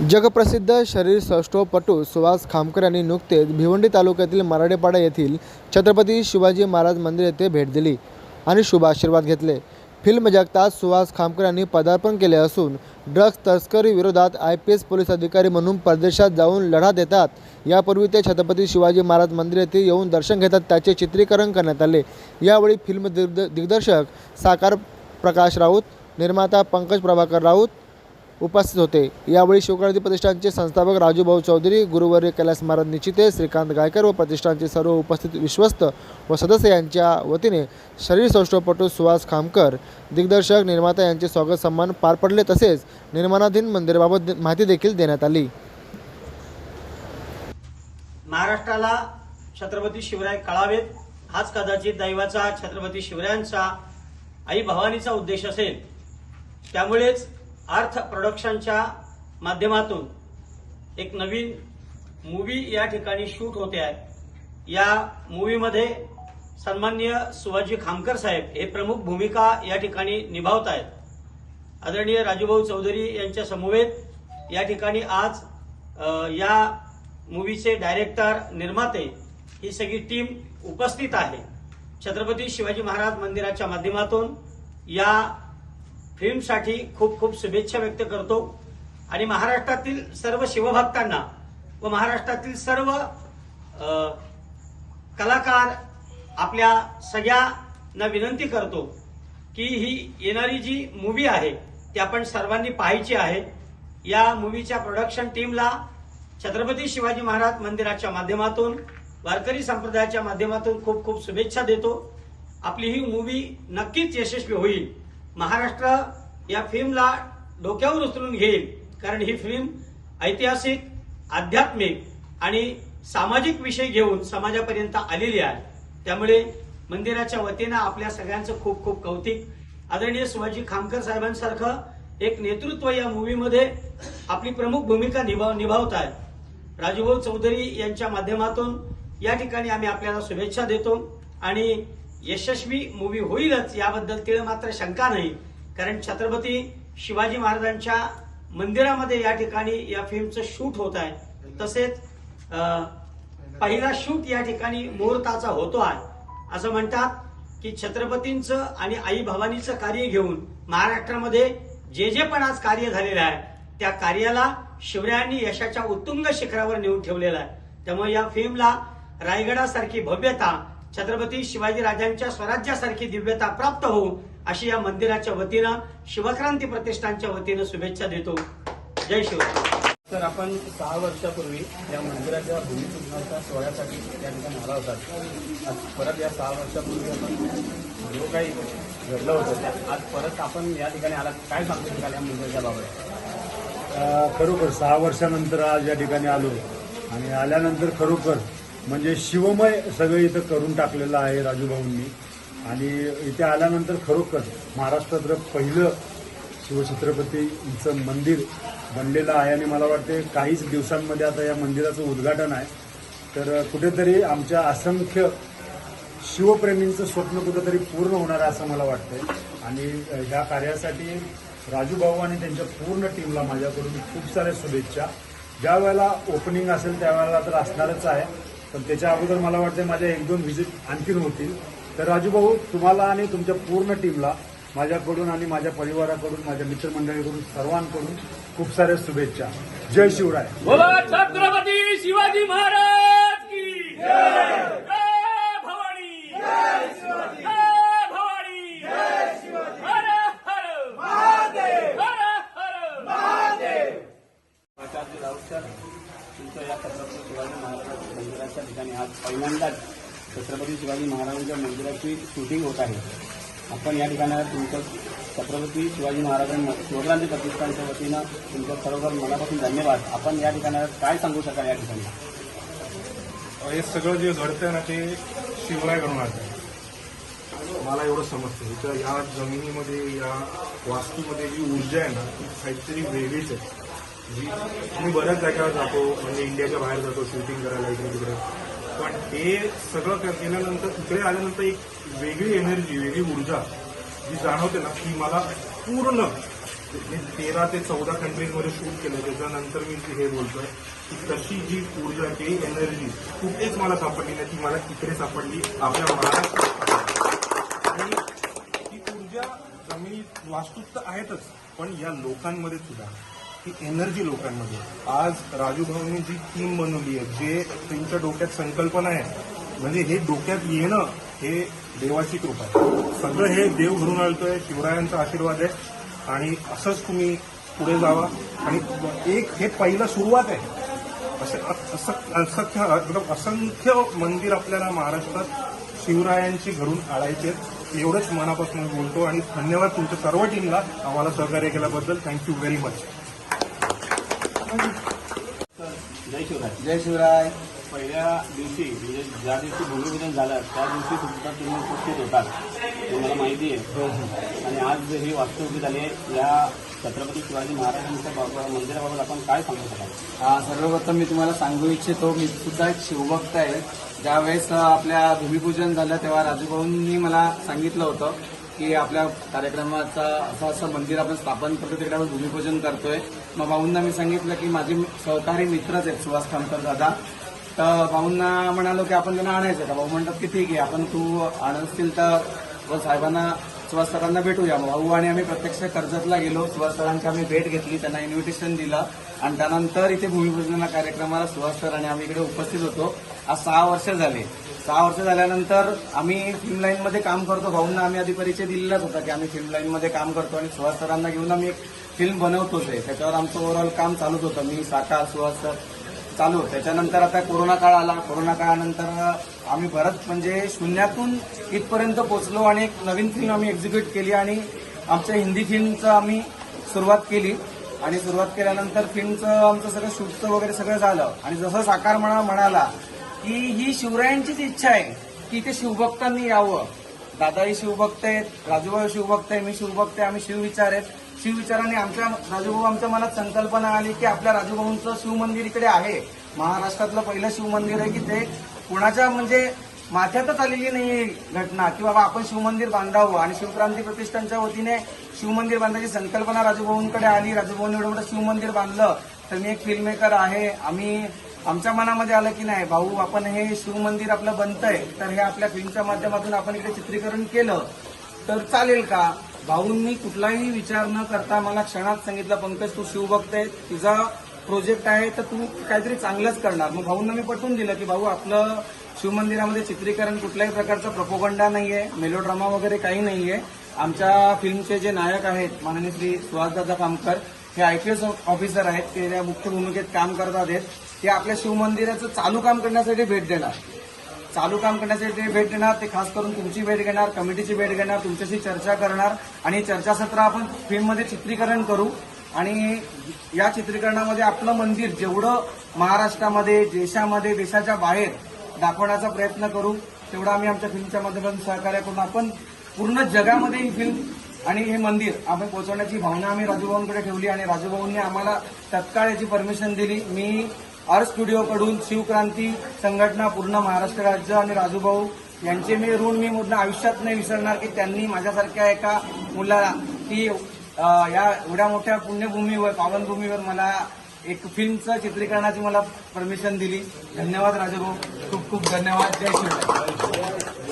जगप्रसिद्ध शरीर सौष्ठवपटू सुहास खामकर यांनी नुकतेच भिवंडी तालुक्यातील मराडेपाडा येथील छत्रपती शिवाजी महाराज मंदिर येथे भेट दिली आणि शुभाशीर्वाद घेतले. फिल्म जगतात सुहास खामकर यांनी पदार्पण केले असून ड्रग्ज तस्करी विरोधात आय पी एस पोलीस अधिकारी म्हणून परदेशात जाऊन लढा देतात. यापूर्वी ते छत्रपती शिवाजी महाराज मंदिर येथे येऊन दर्शन घेतात त्याचे चित्रीकरण करण्यात आले. यावेळी फिल्म दिग्द दिग्दर्शक साकार प्रकाश राऊत निर्माता पंकज प्रभाकर राऊत उपस्थित होते. यावेळी शिवक्रांती प्रतिष्ठानचे संस्थापक राजूभाऊ चौधरी गुरुवर्य कैलास महाराज निचिते श्रीकांत गायकर व प्रतिष्ठानचे सर्व उपस्थित विश्वस्त व सदस्य यांच्या वतीने शरीर सौष्ठवपटू सुहास खामकर दिग्दर्शक निर्माता यांचे स्वागत सन्मान पार पडले तसेच निर्माणाधीन मंदिराबाबत माहिती देखील देण्यात आली. महाराष्ट्राला छत्रपती शिवराय कळावेत. हाच कदाचित दैवाचा छत्रपती शिवरायांचा आई भवानीचा उद्देश असेल. त्यामुळेच अर्थ प्रोडक्शनच्या माध्यमातून एक नवीन मूवी या ठिकाणी शूट होते आहे. या मूवीमध्ये सन्मान्य शिवाजी खामकर साहेब हे प्रमुख भूमिका या ठिकाणी निभावत आहेत. आदरणीय राजूभाऊ चौधरी यांच्या समवेत या ठिकाणी आज या मूवीचे डायरेक्टर निर्माते ही सगळी टीम उपस्थित आहे. छत्रपती शिवाजी महाराज मंदिराच्या माध्यमातून या फिल्मसाठी खूप खूप शुभेच्छा व्यक्त करतो. आणि महाराष्ट्रातील सर्व शिवभक्तांना व महाराष्ट्रातील सर्व कलाकार आपल्या सगळ्यांना विनंती करतो की ही येणारी जी मूवी आहे ती आपण सर्वांनी पाहायची आहे. या मूवीच्या प्रोडक्शन टीमला छत्रपती शिवाजी महाराज मंदिराच्या माध्यमातून वारकरी संप्रदायाच्या माध्यमातून खूप खूप शुभेच्छा देतो. आपली ही मूवी नक्कीच यशस्वी होईल. महाराष्ट्र या फिल्मला डोक्यावर उचलून घेईल. कारण ही फिल्म ऐतिहासिक आध्यात्मिक आणि सामाजिक विषय घेऊन समाजापर्यंत आलेली आहे. त्यामुळे मंदिराच्या वतीनं आपल्या सगळ्यांचं खूप खूप कौतिक. आदरणीय शिवाजी खामकर साहेबांसारखं एक नेतृत्व या मूवीमध्ये आपली प्रमुख भूमिका निभाव निभावत आहेत राजूभाऊ चौधरी यांच्या माध्यमातून या ठिकाणी आम्ही आपल्याला शुभेच्छा देतो. आणि यशस्वी मूवी होईलच याबद्दल तिळ मात्र शंका नाही. कारण छत्रपती शिवाजी महाराजांच्या मंदिरामध्ये या ठिकाणी या फिल्मचं शूट होत आहे. तसेच पहिला शूट या ठिकाणी मुहूर्ताचा होतो आहे. असं म्हणतात की छत्रपतींचं आणि आई भवानीचं कार्य घेऊन महाराष्ट्रामध्ये जे जे पण आज कार्य झालेलं आहे त्या कार्याला शिवरायांनी यशाच्या उत्तुंग शिखरावर नेऊन ठेवलेलं आहे. त्यामुळे या फिल्मला रायगडासारखी भव्यता छत्रपती शिवाजी राजांच्या स्वराज्यासारखी दिव्यता प्राप्त होऊ अशी या मंदिराच्या वतीनं शिवक्रांती प्रतिष्ठानच्या वतीनं शुभेच्छा देतो. जय शिवराय तर आपण सहा वर्षापूर्वी या मंदिराच्या भूमिपूजनाच्या सोहळ्यासाठी त्या ठिकाणी आला होता. आज परत या सहा वर्षापूर्वी आपण जो काही घडलं होतं आज परत आपण या ठिकाणी आला काय सांगू शकाल या मंदिराच्या बाबत अ, खरोखर सहा वर्षानंतर आज या ठिकाणी आलो आणि आल्यानंतर खरोखर म्हणजे शिवमय सगळं इथं करून टाकलेलं आहे राजूभाऊंनी. आणि इथे आल्यानंतर खरोखर महाराष्ट्रातलं पहिलं शिवछत्रपतीचं मंदिर बनलेलं आहे. आणि मला वाटते काहीच दिवसांमध्ये आता या मंदिराचं उद्घाटन आहे. तर कुठेतरी आमच्या असंख्य शिवप्रेमींचं स्वप्न कुठंतरी पूर्ण होणार आहे असं मला वाटतंय. आणि ह्या कार्यासाठी राजूभाऊ आणि त्यांच्या पूर्ण टीमला माझ्याकडून खूप साऱ्या शुभेच्छा. ज्या वेळेला ओपनिंग असेल त्यावेळेला तर असणारच आहे. पण त्याच्या अगोदर मला वाटतं माझ्या एक दोन व्हिजिट आणखीन होतील. तर राजूभाऊ तुम्हाला आणि तुमच्या पूर्ण टीमला माझ्याकडून आणि माझ्या परिवाराकडून माझ्या मित्रमंडळीकडून सर्वांकडून खूप साऱ्या शुभेच्छा. जय शिवराय. छत्रपती शिवाजी महाराज की जय. भवानी. महाराजांच्या ठिकाणी आज पहिल्यांदाच छत्रपती शिवाजी महाराजांच्या मंदिराची शूटिंग होत आहे. आपण या ठिकाणी तुमचं छत्रपती शिवाजी महाराजांना शिवक्रांती प्रतिष्ठानच्या वतीनं तुमचं खरोखर मनापासून धन्यवाद. आपण या ठिकाणी काय सांगू शकाल या ठिकाणी? हे सगळं जे घडतंय ना ते शिवराय आहे. मला एवढं समजतं. इथं या जमिनीमध्ये या वास्तूमध्ये जी ऊर्जा आहे ना ती काहीतरी वेगळीच आहे. मी बऱ्याच जागेवर जातो म्हणजे इंडियाच्या बाहेर जातो शूटिंग करायला इकडे तिकडे. पण हे सगळं केल्यानंतर इकडे आल्यानंतर एक वेगळी एनर्जी वेगळी ऊर्जा जी जाणवते ना ती मला पूर्ण म्हणजे तेरा ते चौदा कंट्रीजमध्ये शूट केलं त्याच्यानंतर मी हे बोलतोय की तशी जी ऊर्जा ती एनर्जी कुठेच मला सापडली नाही ती मला तिकडे सापडली आपल्या महाराष्ट्रात. आणि ती ऊर्जा जमिनीत वास्तूत तर आहेतच पण या लोकांमध्ये सुद्धा. ही एनर्जी लोकांमध्ये. आज राजू भाऊनी जी टीम बनवली आहे जे त्यांच्या डोक्यात संकल्पना आहे म्हणजे हे डोक्यात येणं हे देवाची कृपा आहे. सगळं हे देव घडून आलतोय शिवरायांचा आशीर्वाद आहे आणि असंच तुम्ही पुढे जावा. आणि एक हे पहिलं सुरुवात आहे. असे असं- असंख्य असंख्य मंदिर आपल्याला महाराष्ट्रात शिवरायांची घडून आणायचे एवढंच मनापासून बोलतो आणि धन्यवाद तुमच्या सर्व टीमला आम्हाला सहकार्य केल्याबद्दल. थँक्यू व्हेरी मच जय शिवराय. जय शिवराय पहिल्या दिवशी म्हणजे ज्या दिवशी भूमिपूजन झालं त्या दिवशी सुद्धा तुम्ही उपस्थित होतात. हे मला माहिती आहे. आणि आज ही वास्तू उभी झाली आहे या छत्रपती शिवाजी महाराजांच्या बाबा मंदिराबाबत आपण काय सांगू शकाल? हा, सर्वप्रथम मी तुम्हाला सांगू इच्छितो मी सुद्धा एक शिवभक्त आहे. ज्यावेळेस आपल्या भूमिपूजन झालं तेव्हा राजूभाऊंनी मला सांगितलं होतं. की आपल्या कार्यक्रमाचा असं असं मंदिर आपण स्थापन करतो तिकडे आपण भूमिपूजन करतोय. मग भाऊंना मी सांगितलं की माझे सहकारी मित्रच आहेत सुभाष खामकर दादा. तर भाऊंना म्हणालो की आपण त्यांना आणायचं का भाऊ म्हणतात की ठीक आहे आपण तू आणत असतील तर व साहेबांना सुभाष सरांना भेटूया. मग भाऊ आणि आम्ही प्रत्यक्ष कर्जतला गेलो. सुभाष सरांची आम्ही भेट घेतली त्यांना इन्व्हिटेशन दिलं. आणि त्यानंतर इथे भूमिपूजनाला कार्यक्रमाला सुभाष सर आणि आम्ही इकडे उपस्थित होतो. आज सहा वर्ष झाले. सहा वर्ष झाल्यानंतर आम्ही फिल्म लाईनमध्ये काम करतो. भाऊंना आम्ही आधी परिचय दिलेलाच होता की आम्ही फिल्म लाईनमध्ये काम करतो आणि सुहास सरांना घेऊन आम्ही एक फिल्म बनवतोच आहे. त्याच्यावर आमचं ओव्हरऑल काम चालूच होतं. मी साका सुहास सर चालू. त्याच्यानंतर आता कोरोना काळ आला. कोरोना काळानंतर आम्ही परत म्हणजे शून्यातून इथपर्यंत पोचलो आणि एक नवीन फिल्म आम्ही एक्झिक्यूट केली आणि आमच्या हिंदी फिल्मचं आम्ही सुरुवात केली. आणि सुरुवात केल्यानंतर फिल्मचं आमचं सगळं शूटचं वगैरे सगळं झालं. आणि जसं साकार म्हणा म्हणाला की ही शिवरायांचीच इच्छा आहे की इथे शिवभक्तांनी यावं. दादाही शिवभक्त आहेत राजूभाऊ शिवभक्त आहे मी शिवभक्त आहे आम्ही शिवविचार आहेत. शिवविचाराने आमच्या राजूभाऊ आमच्या मनात संकल्पना आली की आपल्या राजूभाऊंचं शिवमंदिर इकडे आहे. महाराष्ट्रातलं पहिलं शिवमंदिर आहे की ते कुणाच्या म्हणजे माथ्यातच आलेली नाही घटना. की बाबा आपण शिवमंदिर बांधावं आणि शिवक्रांती प्रतिष्ठानच्या वतीने शिवमंदिर बांधायची संकल्पना राजूभाऊंकडे आली. राजूभाऊंनी एवढं मोठं शिवमंदिर बांधलं. तर मी एक फिल्ममेकर आहे. आम्ही आमच्या मनामध्ये आलं की नाही भाऊ आपण हे शिवमंदिर आपलं बनतंय तर हे आपल्या फिल्मच्या माध्यमातून आपण इकडे चित्रीकरण केलं तर चालेल का? भाऊंनी कुठलाही विचार न करता मला क्षणात सांगितलं पंकज तू शिवभक्त आहे तुझा प्रोजेक्ट आहे तर तू काहीतरी चांगलंच करणार. मग भाऊंना मी पटवून दिलं की भाऊ आपलं शिवमंदिरामध्ये चित्रीकरण कुठल्याही प्रकारचा प्रपोगंडा नाहीये मेलोड्रामा वगैरे काही नाहीये. आमच्या फिल्मचे जे नायक आहेत माननीय श्री सुहासदादा कामकर हे आय के एस ऑफिसर आहेत ते मुख्य भूमिकेत काम करतात आहेत. ते आपल्या शिवमंदिराचं चालू काम करण्यासाठी भेट देणार. चालू काम करण्यासाठी भेट देणार ते खास करून तुमची भेट घेणार कमिटीची भेट घेणार तुमच्याशी चर्चा करणार आणि चर्चासत्र आपण फिल्ममध्ये चित्रीकरण करू. आणि या चित्रीकरणामध्ये आपलं मंदिर जेवढं महाराष्ट्रामध्ये देशामध्ये देशाच्या बाहेर दाखवण्याचा प्रयत्न करू तेवढं आम्ही आमच्या फिल्मच्या माध्यमातून सहकार्य करून आपण पूर्ण जगामध्ये ही फिल्म आणि हे मंदिर आपण पोहोचवण्याची भावना आम्ही राजूभाऊंकडे ठेवली आणि राजूभाऊंनी आम्हाला तत्काळ याची परमिशन दिली. मी आर स्टुडिओकडून शिवक्रांती संघटना पूर्ण महाराष्ट्र राज्य आणि राजूभाऊ यांचे मी ऋण मी मुद्दा आयुष्यात नाही विसरणार की त्यांनी माझ्यासारख्या एका मुलाला की या एवढ्या मोठ्या पुण्यभूमीवर पावनभूमीवर मला एक फिल्मचं चित्रीकरणाची मला परमिशन दिली. धन्यवाद राजूभाऊ खूप खूप धन्यवाद. जय शिवराय.